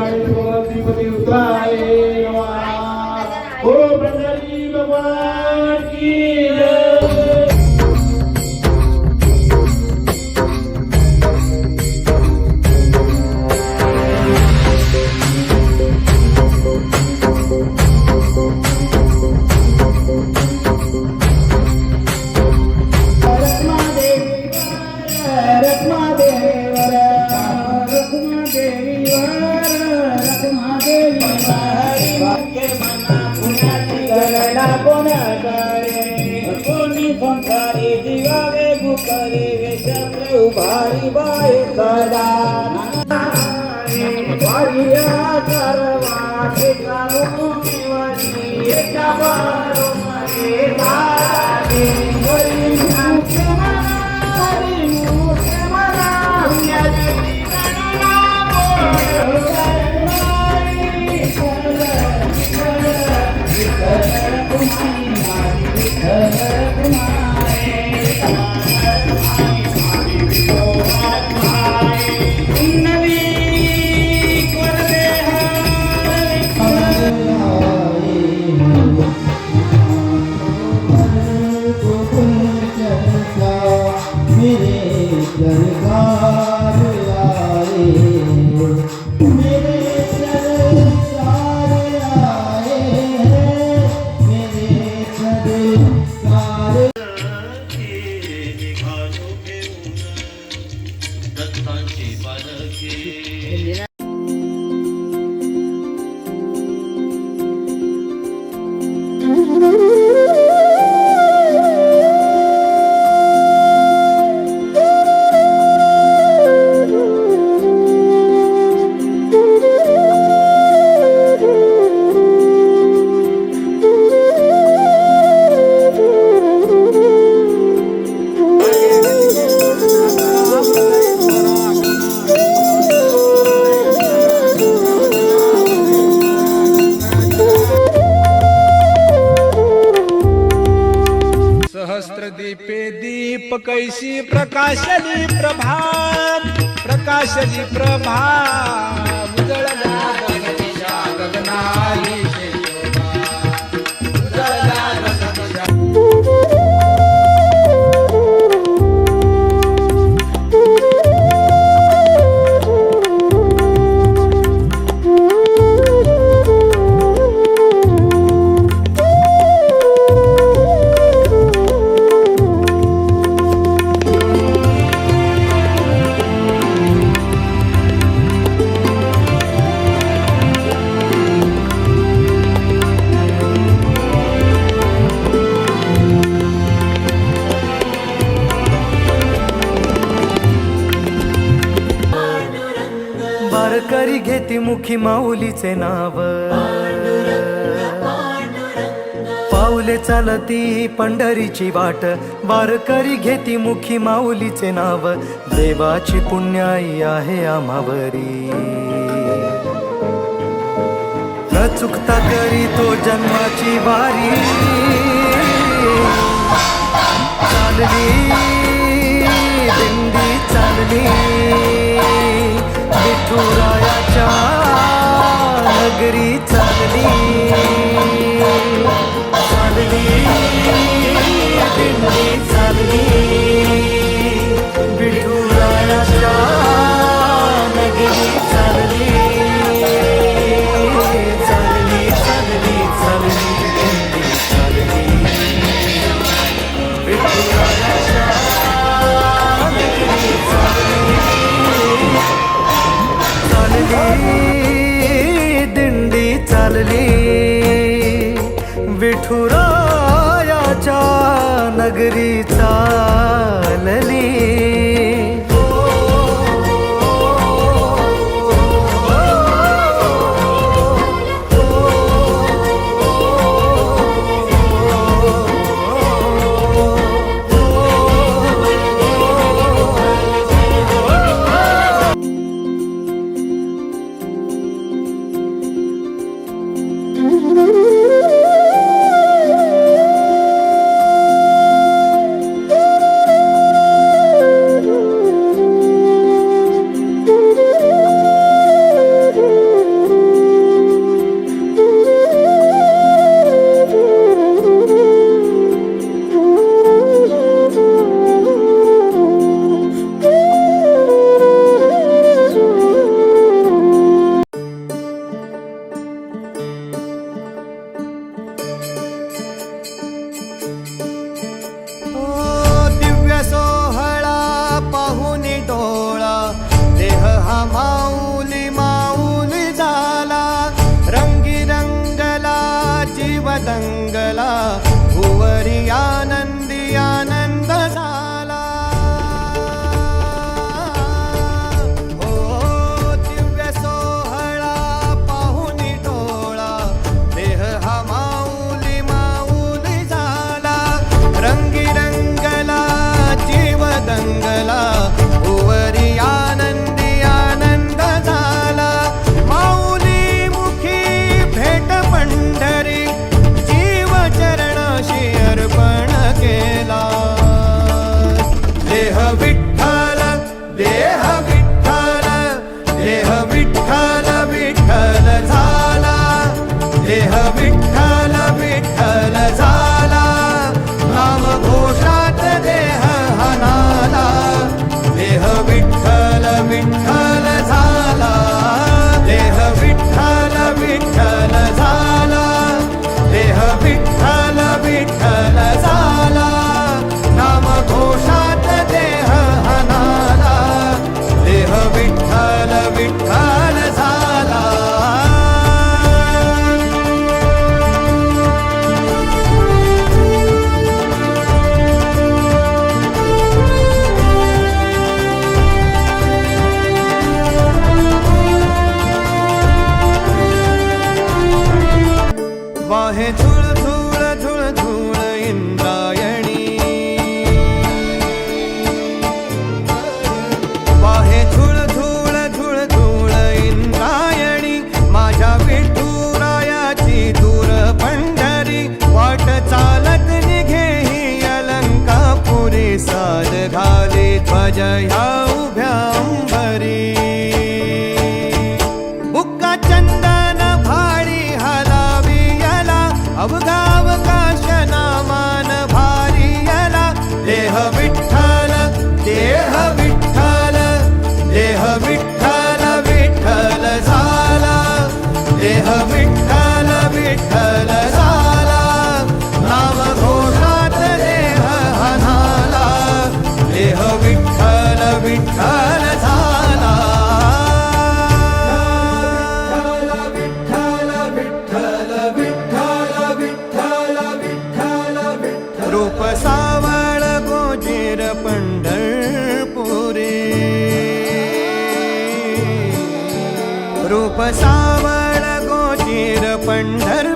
जाणे भगवंतीपती उताय हो पंढरी भगवान की रत्मा देवी रत्मा देवी ભાઈ સદા કરવા ઠેકાણું એકા બારો મરે Hindi na. प्रभा ज्योतिमुखी माऊलीचे नाव. पाऊले चालती पंढरीची वाट वारकरी घेती मुखी माऊलीचे नाव. देवाची पुण्याई आहे आम्हावरी. न चुकता करी तो जन्माची वारी. चालली दिंडी चालली विठुरायाच्या नगरी चालली. चालली दिल्ली चालली. चालली विठुरायाच्या नगरी चालली चालत निघे ही अलंकापुरी साद घाले ध्वज ह्या उभ्या अंबरी. चंदन भारी हलावी याला अवघावकाश नामान भारी याला. देह विठ्ठल देह विठ्ठल देह विठ्ठल विठ्ठल झाला. देह विठ्ठल विठ्ठल रूपर गोचीर पण्डर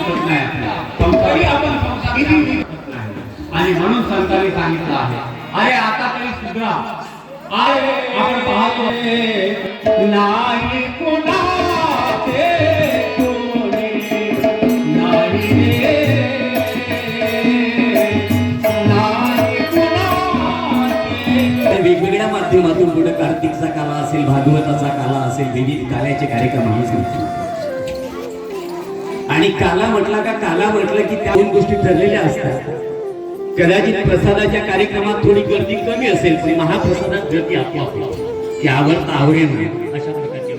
सुटत नाही संसारी आपण संसारी आणि म्हणून संतांनी सांगितलं आहे अरे आता तरी सुद्धा अरे आपण पाहतो नाही कोणाचे वेगवेगळ्या माध्यमातून पुढे कार्तिकचा काला असेल भागवताचा काला असेल विविध काल्याचे कार्यक्रम आम्ही सांगतो आणि काला म्हटला का काला म्हटलं की त्या दोन गोष्टी ठरलेल्या असतात. कदाचित प्रसादाच्या कार्यक्रमात थोडी गर्दी कमी असेल पण महाप्रसादात गर्दी आपोआप ती आवडता आवडेल अशा प्रकारची